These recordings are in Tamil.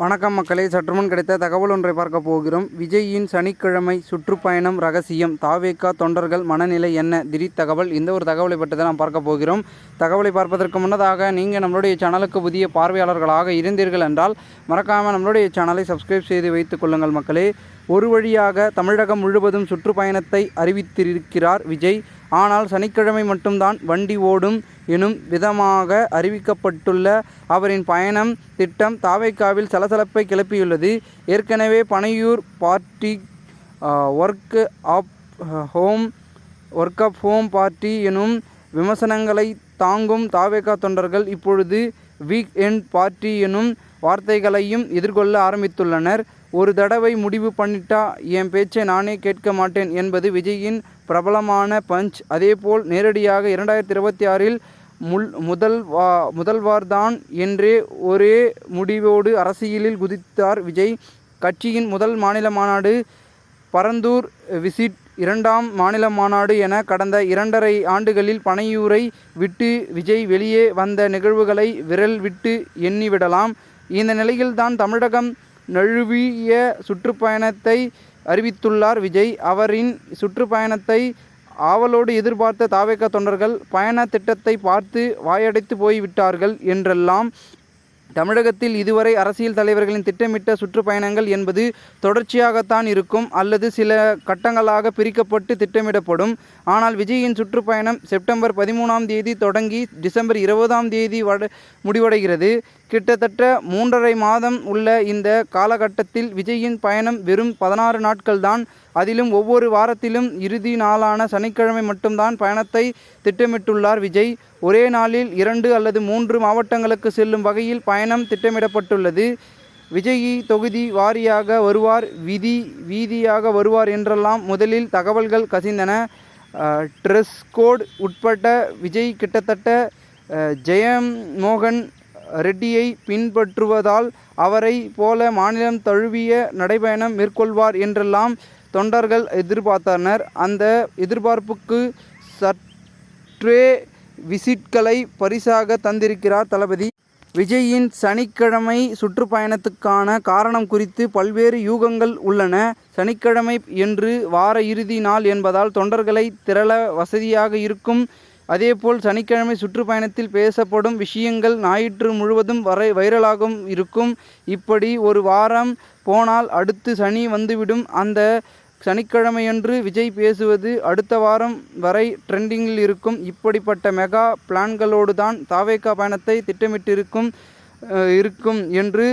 வணக்கம் மக்களே சற்றுமுன் கிடைத்த தகவல் ஒன்றை பார்க்க போகிறோம். விஜயின் சனிக்கிழமை சுற்றுப்பயணம் ரகசியம். தாவேக்கா தொண்டர்கள் மனநிலை என்ன? திடீர் தகவல். இந்த ஒரு தகவலை பற்றி தான் நாம் பார்க்க போகிறோம். தகவலை பார்ப்பதற்கு முன்னதாக நீங்கள் நம்மளுடைய சேனலுக்கு புதிய பார்வையாளர்களாக இருந்தீர்கள் என்றால் மறக்காமல் நம்மளுடைய சேனலை சப்ஸ்கிரைப் செய்து வைத்துக் கொள்ளுங்கள் மக்களே. ஒரு வழியாக தமிழகம் முழுவதும் சுற்றுப்பயணத்தை அறிவித்திருக்கிறார் விஜய். ஆனால் சனிக்கிழமை மட்டும்தான் வண்டி ஓடும் எனும் விதமாக அறிவிக்கப்பட்டுள்ள அவரின் பயணம் திட்டம் தாவைக்காவில் சலசலப்பை கிளப்பியுள்ளது. ஏற்கனவே Panaiyur party work of home work up home party எனும் விமர்சனங்களை தாங்கும் தாவேகா தொண்டர்கள் இப்பொழுது வீக் எண்ட் பார்ட்டி எனும் வார்த்தைகளையும் எதிர்கொள்ள ஆரம்பித்துள்ளனர். ஒரு தடவை முடிவு பண்ணிட்டா என் பேச்சை நானே கேட்க மாட்டேன் என்பது விஜயின் பிரபலமான பஞ்ச். அதேபோல் நேரடியாக இரண்டாயிரத்தி இருபத்தி ஆறில் முல் முதல் வா முதல்வார்தான் என்றே ஒரே முடிவோடு அரசியலில் குதித்தார் விஜய். கட்சியின் முதல் மாநில மாநாடு பரந்தூர் விசிட் இரண்டாம் மாநில மாநாடு என கடந்த இரண்டரை ஆண்டுகளில் பனையூரை விட்டு விஜய் வெளியே வந்த நிகழ்வுகளை விரல் விட்டு எண்ணிவிடலாம். இந்த நிலையில்தான் தமிழகம் நழுவிய சுற்றுப்பயணத்தை அறிவித்துள்ளார் விஜய். அவரின் சுற்றுப்பயணத்தை ஆவலோடு எதிர்பார்த்த தாவேக தொண்டர்கள் பயண திட்டத்தை பார்த்து வாயடைத்து போய்விட்டார்கள் என்றெல்லாம் தமிழகத்தில் இதுவரை அரசியல் தலைவர்களின் திட்டமிட்ட சுற்றுப்பயணங்கள் என்பது தொடர்ச்சியாகத்தான் இருக்கும் அல்லது சில கட்டங்களாக பிரிக்கப்பட்டு திட்டமிடப்படும். ஆனால் விஜயின் சுற்றுப்பயணம் செப்டம்பர் பதிமூணாம் தேதி தொடங்கி டிசம்பர் இருபதாம் தேதி வட முடிவடைகிறது. கிட்டத்தட்ட மூன்றரை மாதம் உள்ள இந்த காலகட்டத்தில் விஜயின் பயணம் வெறும் பதினாறு நாட்கள்தான். அதிலும் ஒவ்வொரு வாரத்திலும் இறுதி நாளான சனிக்கிழமை மட்டும்தான் பயணத்தை திட்டமிட்டுள்ளார் விஜய். ஒரே நாளில் இரண்டு அல்லது மூன்று மாவட்டங்களுக்கு செல்லும் வகையில் பயணம் திட்டமிடப்பட்டுள்ளது. விஜயி தொகுதி வாரியாக வருவார் விதி வீதியாக வருவார் என்றெல்லாம் முதலில் தகவல்கள் கசிந்தன. ட்ரெஸ் கோட் உட்பட்ட விஜய் கிட்டத்தட்ட ஜெயம் ஜெயமோகன் ரெட்டியை பின்பற்றுவதால் அவரை போல மாநிலம் தழுவிய நடைபயணம் மேற்கொள்வார் என்றெல்லாம் தொண்டர்கள் எதிர்பார்த்தனர். அந்த எதிர்பார்ப்புக்கு சற்றே விசிட்களை பரிசாக தந்திருக்கிறார் தளபதி. விஜயின் சனிக்கிழமை சுற்றுப்பயணத்துக்கான காரணம் குறித்து பல்வேறு யூகங்கள் உள்ளன. சனிக்கிழமை என்று வார இறுதி நாள் என்பதால் தொண்டர்களை திரள வசதியாக இருக்கும் அதேபோல் சனிக்கிழமை சுற்றுப்பயணத்தில் பேசப்படும் விஷயங்கள் ஞாயிற்று முழுவதும் வரை வைரலாகும் இருக்கும். இப்படி ஒரு வாரம் போனால் அடுத்து சனி வந்துவிடும். அந்த சனிக்கிழமையன்று விஜய் பேசுவது அடுத்த வாரம் வரை ட்ரெண்டிங்கில் இருக்கும். இப்படிப்பட்ட மெகா பிளான்களோடு தான் தாவேக்கா பயணத்தை திட்டமிட்டிருக்கும் இருக்கும் என்று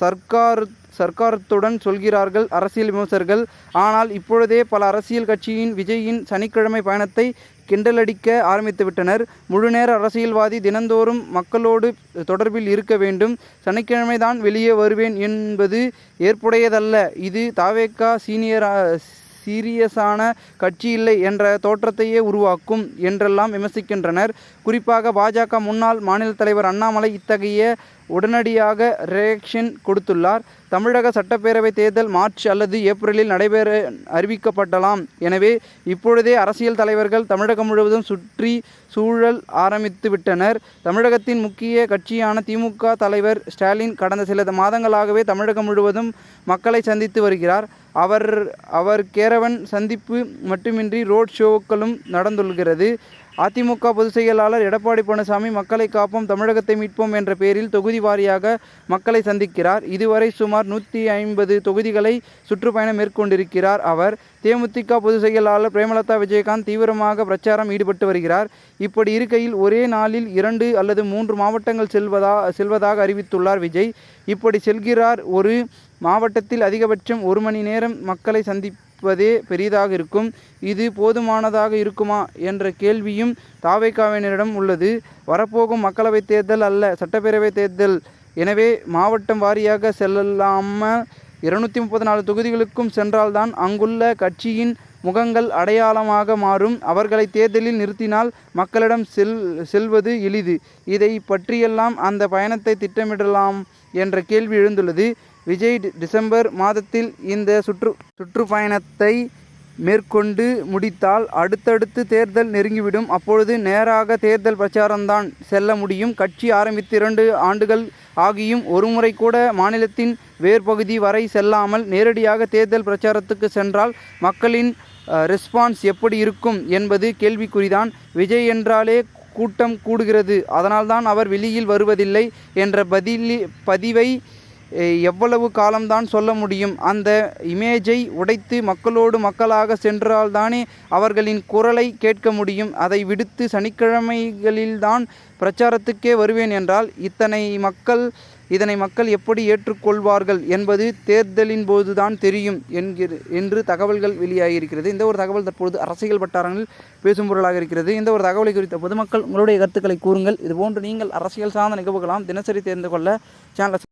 சர்க்கார் சர்க்காரத்துடன் சொல்கிறார்கள் அரசியல் விமர்சகர்கள். ஆனால் இப்பொழுதே பல அரசியல் கட்சியின் விஜயின் சனிக்கிழமை பயணத்தை கிண்டலடிக்க ஆரம்பித்துவிட்டனர் முழுநேர அரசியல்வாதி தினந்தோறும் மக்களோடு தொடர்பில் இருக்க வேண்டும். சனிக்கிழமை தான் வெளியே வருவேன் என்பது ஏற்புடையதல்ல. இது தாவேக்கா சீனியர் சீரியஸான கட்சி இல்லை என்ற தோற்றத்தையே உருவாக்கும் என்றெல்லாம் விமர்சிக்கின்றனர். குறிப்பாக பாஜக முன்னாள் மாநில தலைவர் அண்ணாமலை இத்தகைய உடனடியாக ரியாக்ஷன் கொடுத்துள்ளார். தமிழக சட்டப்பேரவை தேர்தல் மார்ச் அல்லது ஏப்ரலில் நடைபெற அறிவிக்கப்படலாம். எனவே இப்பொழுதே அரசியல் தலைவர்கள் தமிழகம் முழுவதும் சுற்றி சூழல் ஆரம்பித்து விட்டனர். தமிழகத்தின் முக்கிய கட்சியான திமுக தலைவர் ஸ்டாலின் கடந்த சில மாதங்களாகவே தமிழகம் முழுவதும் மக்களை சந்தித்து வருகிறார். அவர் அவர் கேரவன் சந்திப்பு மட்டுமின்றி ரோட் ஷோக்களும் நடந்துள்ளது அதிமுக பொதுச் செயலாளர் எடப்பாடி பழனிசாமி மக்களை காப்போம் தமிழகத்தை மீட்போம் என்ற பெயரில் தொகுதி வாரியாக மக்களை சந்திக்கிறார். இதுவரை சுமார் நூற்றி ஐம்பது தொகுதிகளை சுற்றுப்பயணம் மேற்கொண்டிருக்கிறார் அவர். தேமுதிக பொதுச் செயலாளர் பிரேமலதா விஜயகாந்த் தீவிரமாக பிரச்சாரம் ஈடுபட்டு வருகிறார். இப்படி இருக்கையில் ஒரே நாளில் இரண்டு அல்லது மூன்று மாவட்டங்கள் செல்வதா செல்வதாக அறிவித்துள்ளார் விஜய். இப்படி செல்கிறார் ஒரு மாவட்டத்தில் அதிகபட்சம் ஒரு மணி நேரம் மக்களை சந்தி சந்திப்பதே பெரிதாக இருக்கும். இது போதுமானதாக இருக்குமா? என்ற கேள்வியும் தாவைக்காவினரிடம் உள்ளது. வரப்போகும் மக்களவைத் தேர்தல் அல்ல சட்டப்பேரவைத் தேர்தல். எனவே மாவட்டம் வாரியாக செல்லாமல் இருநூத்தி முப்பத்தி நாலு தொகுதிகளுக்கும் சென்றால்தான் அங்குள்ள கட்சியின் முகங்கள் அடையாளமாக மாறும். அவர்களை தேர்தலில் நிறுத்தினால் மக்களிடம் செல் செல்வது எளிது. இதை பற்றியெல்லாம் அந்த பயணத்தை திட்டமிடலாம் என்ற கேள்வி எழுந்துள்ளது. விஜய் டிசம்பர் மாதத்தில் இந்த சுற்று சுற்றுப்பயணத்தை மேற்கொண்டு முடித்தால் அடுத்தடுத்து தேர்தல் நெருங்கிவிடும். அப்பொழுது நேராக தேர்தல் பிரச்சாரம்தான் செல்ல முடியும். கட்சி ஆரம்பித்து இரண்டு ஆண்டுகள் ஆகியும் ஒருமுறை கூட மாநிலத்தின் வேர்பகுதி வரை செல்லாமல் நேரடியாக தேர்தல் பிரச்சாரத்துக்கு சென்றால் மக்களின் ரெஸ்பான்ஸ் எப்படி இருக்கும் என்பது கேள்விக்குறிதான். விஜய் என்றாலே கூட்டம் கூடுகிறது. அதனால்தான் அவர் வெளியில் வருவதில்லை என்ற பதிலி பதிவை எவ்வளவு காலம்தான் சொல்ல முடியும். அந்த இமேஜை உடைத்து மக்களோடு மக்களாக சென்றால்தானே அவர்களின் குரலை கேட்க முடியும். அதை விடுத்து சனிக்கிழமைகளில்தான் பிரச்சாரத்துக்கே வருவேன் என்றால் இத்தனை மக்கள் இதனை மக்கள் எப்படி ஏற்றுக்கொள்வார்கள் என்பது தேர்தலின் போதுதான் தெரியும் என்கிற என்று தகவல்கள் வெளியாகியிருக்கிறது. இந்த ஒரு தகவல் தற்பொழுது அரசியல் வட்டாரங்களில் பேசும் பொருளாக இருக்கிறது. இந்த ஒரு தகவலை குறித்த பொதுமக்கள் உங்களுடைய கருத்துக்களை கூறுங்கள். இதுபோன்று நீங்கள் அரசியல் சார்ந்த நிகழ்வுகளாம் தினசரி தெரிந்து கொள்ள சேனலை